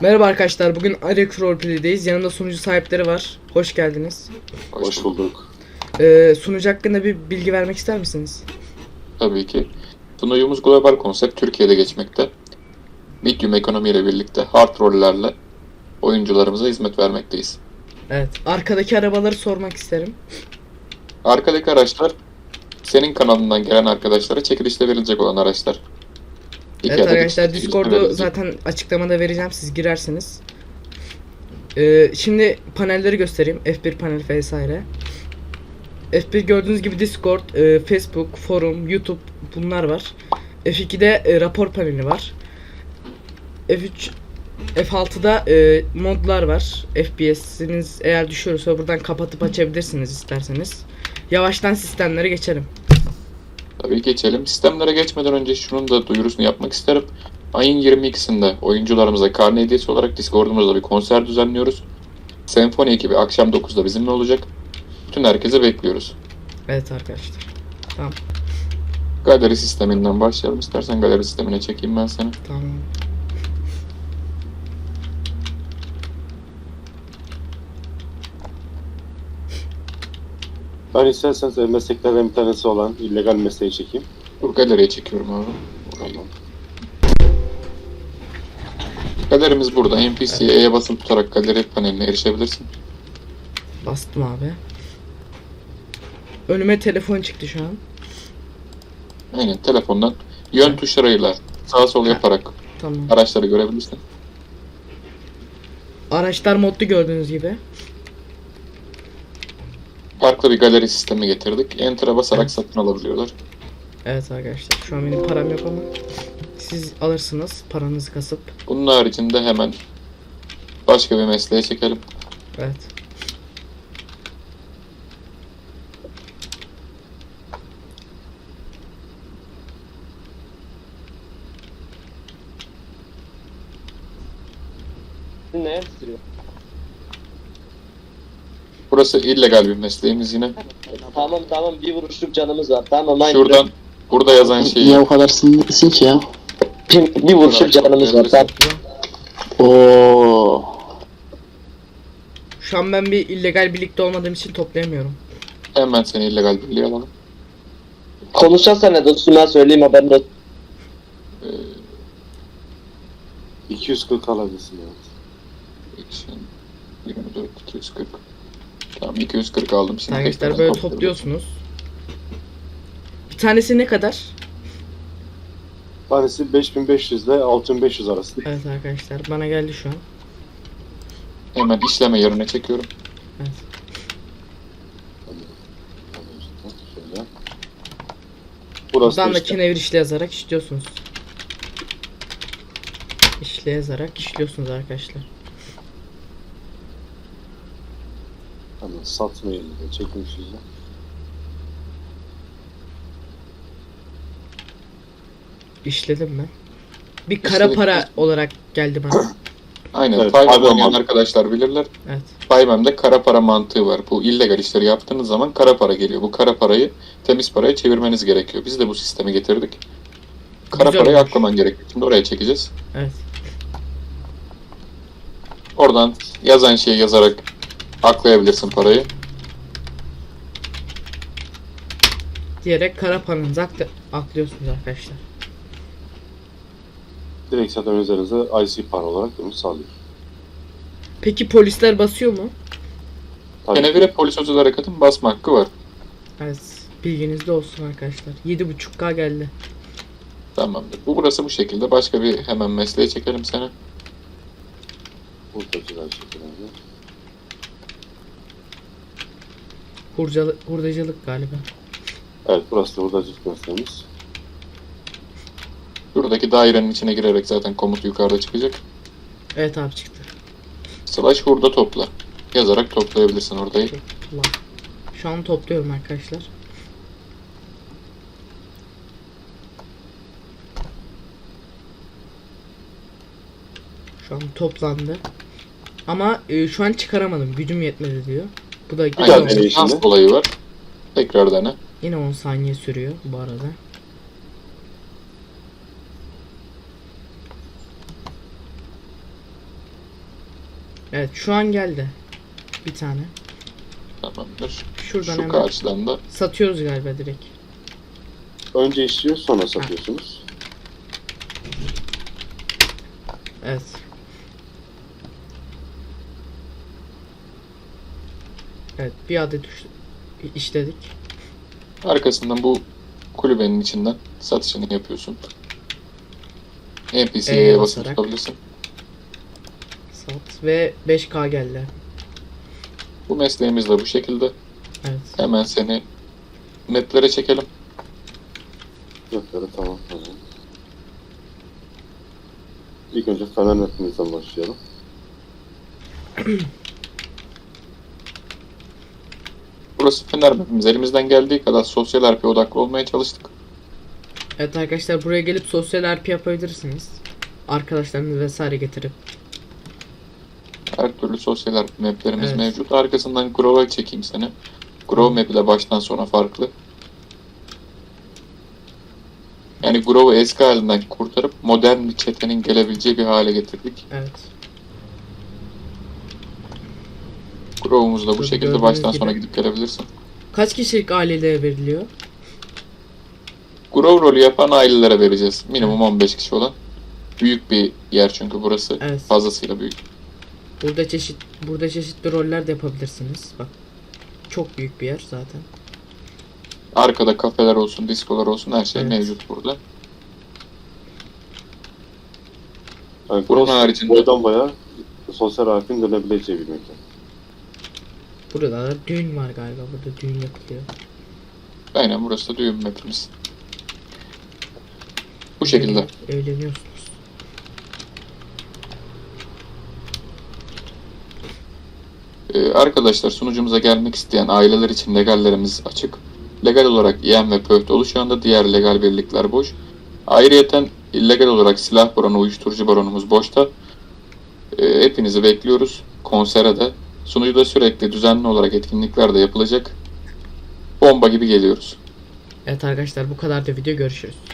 Merhaba arkadaşlar. Bugün Arek Roleplay'deyiz. Yanımda sunucu sahipleri var. Hoş geldiniz. Hoş bulduk. Ee, sunucu hakkında bir bilgi vermek ister misiniz? Tabii ki. Sunucumuz global konsept Türkiye'de geçmekte. Medium ekonomi ile birlikte hard rollerle oyuncularımıza hizmet vermekteyiz. Evet. Arkadaki arabaları sormak isterim. Arkadaki araçlar senin kanalından gelen arkadaşlara çekilişte verilecek olan araçlar. İki evet adet arkadaşlar çekilişte Discord'u verilecek. zaten açıklamada vereceğim. Siz girersiniz. Ee, şimdi panelleri göstereyim. F1 panel vesaire. F1 gördüğünüz gibi Discord, e, Facebook, forum, YouTube bunlar var. F2'de e, rapor paneli var. F3 F6'da e, modlar var. FPS'iniz eğer düşüyorsa buradan kapatıp açabilirsiniz isterseniz. Yavaştan sistemlere geçelim. Tabii geçelim. Sistemlere geçmeden önce şunun da duyurusunu yapmak isterim. Ayın 22'sinde oyuncularımıza karne hediyesi olarak Discord'umuzda bir konser düzenliyoruz. Senfoni ekibi akşam 9'da bizimle olacak. Bütün herkese bekliyoruz. Evet arkadaşlar. Tamam. Galeri sisteminden başlayalım. İstersen galeri sistemine çekeyim ben seni. Tamam. Ben isterseniz e, mesleklerden bir tanesi olan illegal mesleği çekeyim. Dur galeriye çekiyorum abi. Burayı. Galerimiz burada. NPC'ye basılı tutarak galeri paneline erişebilirsin. Bastım abi. Önüme telefon çıktı şu an. Aynen telefondan yön tuşlarıyla sağa sol yaparak Tamam. araçları görebilirsin. Araçlar modlu gördüğünüz gibi. Farklı bir galeri sistemi getirdik. Enter'a basarak satın alabiliyorlar. Evet arkadaşlar. Şu an benim param yok ama siz alırsınız paranızı kasıp. Bunun haricinde hemen başka bir mesleğe çekelim. Evet. Ne? Burası illegal bir mesleğimiz yine. Tamam tamam bir vuruşluk canımız var. Tamam aynı. Şuradan burada yazan şeyi Niye o kadar sinirlisin ki ya? bir, bir vuruşluk canımız var. Tamam. Oo. Şu an ben bir illegal birlikte olmadığım için toplayamıyorum. hemen seni illegal birliğe alalım. Konuşacaksan ne dostum ben söyleyeyim haberin olsun. 240 alabilirsin. Action 24 240. Tamam 240 aldım. Şimdi Arkadaşlar böyle topluyorsunuz. Bir tanesi ne kadar? Tanesi 5500 ile 6500 arası. Evet arkadaşlar bana geldi şu an. Hemen işleme yerine çekiyorum. Evet. Burası da Buradan da işte. kenevir işle yazarak işliyorsunuz. İşle yazarak işliyorsunuz arkadaşlar. Hemen satma yerini de çekmiş yüzü. İşledim ben. Bir kara İşledik. para olarak geldi bana. Aynen. Evet, oynayan pardon. arkadaşlar bilirler. Evet. Paymem'de kara para mantığı var. Bu illegal işleri yaptığınız zaman kara para geliyor. Bu kara parayı temiz paraya çevirmeniz gerekiyor. Biz de bu sistemi getirdik. Kara Güzel parayı olmuş. aklaman gerekiyor. Şimdi oraya çekeceğiz. Evet. Oradan yazan şeyi yazarak aklayabilirsin parayı. Diyerek kara paranızı akla- aklıyorsunuz arkadaşlar. Direkt zaten üzerinize IC para olarak bunu sağlıyor. Peki polisler basıyor mu? Tabii Kenevire polis özel harekatın basma hakkı var. Evet. Bilginizde olsun arkadaşlar. 7.5K geldi. Tamamdır. Bu burası bu şekilde. Başka bir hemen mesleğe çekelim seni. hurdacılar şekilde. Hurcalı, hurdacılık galiba. Evet burası da hurdacılık mesleğimiz. Buradaki dairenin içine girerek zaten komut yukarıda çıkacak. Evet abi çıktı. Slash hurda topla. Yazarak toplayabilirsin oradayı. Ulan. Şu an topluyorum arkadaşlar. Şu an toplandı. Ama e, şu an çıkaramadım. Gücüm yetmedi diyor. Bu da Aynen. olmuş. deneyişinde. Şans olayı var. Tekrar dene. Yine 10 saniye sürüyor bu arada. Evet şu an geldi. Bir tane. Tamamdır. Şuradan Şu hemen karşıdan da satıyoruz galiba direkt. Önce işliyor sonra satıyorsunuz. Evet. Evet bir adet işledik. arkasından bu kulübenin içinden satışını yapıyorsun. NPC'ye basıp basarak. tutabilirsin. Sat ve 5K geldi. Bu mesleğimiz de bu şekilde. Evet. Hemen seni metlere çekelim. Gökleri tamam. İlk önce fener netimizden başlayalım. Burası Fener mapimiz. Elimizden geldiği kadar sosyal RP odaklı olmaya çalıştık. Evet arkadaşlar buraya gelip sosyal RP yapabilirsiniz. Arkadaşlarınızı vesaire getirip. Her türlü sosyal RP maplerimiz Evet. mevcut. Arkasından Grove'a çekeyim seni. Grove map ile baştan sona farklı. Yani Grove'u eski halinden kurtarıp modern bir çetenin gelebileceği bir hale getirdik. Evet. Grove'umuz da bu Tabii şekilde gördüğünüz baştan gibi. sona gidip gelebilirsin. Kaç kişilik aileye veriliyor? Grove rolü yapan ailelere vereceğiz. Minimum 15 kişi olan. Büyük bir yer çünkü burası. Evet. Fazlasıyla büyük. Burada çeşit burada çeşitli roller de yapabilirsiniz. Bak. Çok büyük bir yer zaten. Arkada kafeler olsun, diskolar olsun her şey Evet. mevcut burada. Yani Bunun cross haricinde- boydan baya sosyal harfin dönebileceği bir mekan. Burada da düğün var galiba. Burada düğün yapılıyor. Aynen burası da düğün mapimiz. Bu şekilde. Evleniyorsunuz. Ee, arkadaşlar sunucumuza gelmek isteyen aileler için legallerimiz açık. Legal olarak İEM ve PÖHT dolu şu anda diğer legal birlikler boş. Ayrıyeten illegal olarak silah baronu, uyuşturucu baronumuz boşta. Ee, hepinizi bekliyoruz. Konsere de. Sunucuda sürekli düzenli olarak etkinlikler de yapılacak. Bomba gibi geliyoruz. Evet arkadaşlar bu kadar da video görüşürüz.